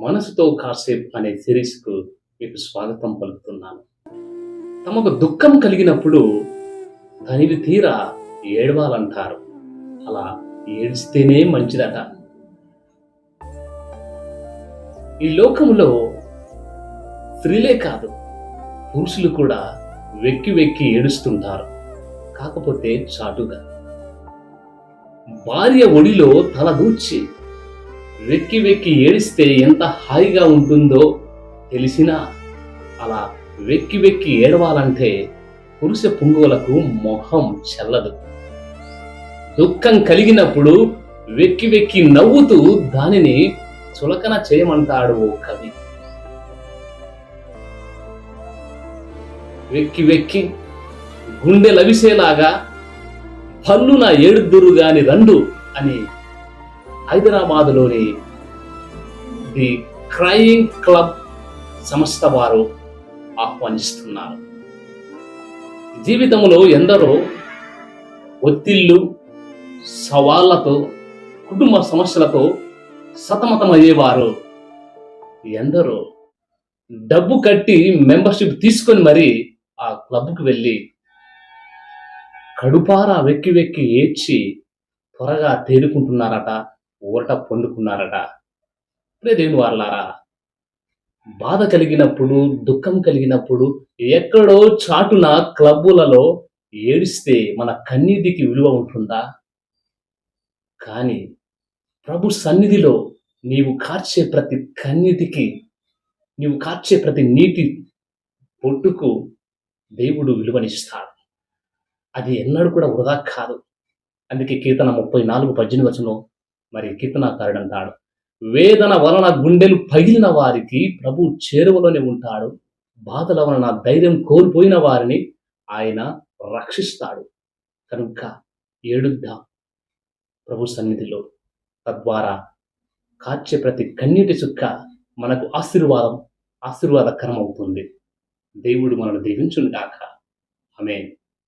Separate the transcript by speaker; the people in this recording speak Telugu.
Speaker 1: మనసుతో కాసేపు అనే సిరీస్కు మీకు స్వాగతం పలుకుతున్నాను. తమకు దుఃఖం కలిగినప్పుడు తనివి తీరా ఏడవాలంటారు. అలా ఏడిస్తేనే మంచిదట. ఈ లోకంలో స్త్రీలే కాదు పురుషులు కూడా వెక్కి వెక్కి ఏడుస్తుంటారు. కాకపోతే చాటుగా. భార్య ఒడిలో తల దూచి వెక్కి వెక్కి ఏడిస్తే ఎంత హాయిగా ఉంటుందో తెలిసినా అలా వెక్కి వెక్కి ఏడవాలంటే పురుష పుంగువులకు మొహం చెల్లదు. దుఃఖం కలిగినప్పుడు వెక్కి వెక్కి నవ్వుతూ దానిని చులకన చేయమంటాడు ఓ కవి. వెక్కి వెక్కి గుండె లవిసేలాగా పన్నున ఏడుద్దురు గాని రండు అని హైదరాబాద్లోని ది క్రయింగ్ క్లబ్ సంస్థ వారు ఆహ్వానిస్తున్నారు. జీవితంలో ఎందరో ఒత్తిళ్ళు సవాళ్ళతో కుటుంబ సమస్యలతో సతమతమయ్యేవారు. ఎందరో డబ్బు కట్టి మెంబర్షిప్ తీసుకొని మరి ఆ క్లబ్కు వెళ్ళి కడుపారా వెక్కి వెక్కి ఏడ్చి త్వరగా తేరుకుంటున్నారట. ఊరట పొందుకున్నారట. ఇప్పుడే వారలారా బాధ కలిగినప్పుడు దుఃఖం కలిగినప్పుడు ఎక్కడో చాటున క్లబ్బులలో ఏడిస్తే మన కన్నీటికి విలువ ఉంటుందా? కానీ ప్రభు సన్నిధిలో నీవు కార్చే ప్రతి కన్నీటికి నీవు కార్చే ప్రతి నీటి పొట్టుకు దేవుడు విలువనిస్తాడు. అది ఎన్నడూ కూడా వృధా కాదు. అందుకే కీర్తన ముప్పై నాలుగు పద్దెనిమిది వచనం మరి కీర్తనాకారుడు అంటాడు వేదన వలన గుండెలు పగిలిన వారికి ప్రభు చేరువలోనే ఉంటాడు. బాధల వలన ధైర్యం కోల్పోయిన వారిని ఆయన రక్షిస్తాడు. కనుక ఏడుద్దాం ప్రభు సన్నిధిలో. తద్వారా కాచే ప్రతి కన్నీటి చుక్క మనకు ఆశీర్వాదం ఆశీర్వాదకరం అవుతుంది దేవుడు మనల్ని దీవించుగాక ఆమె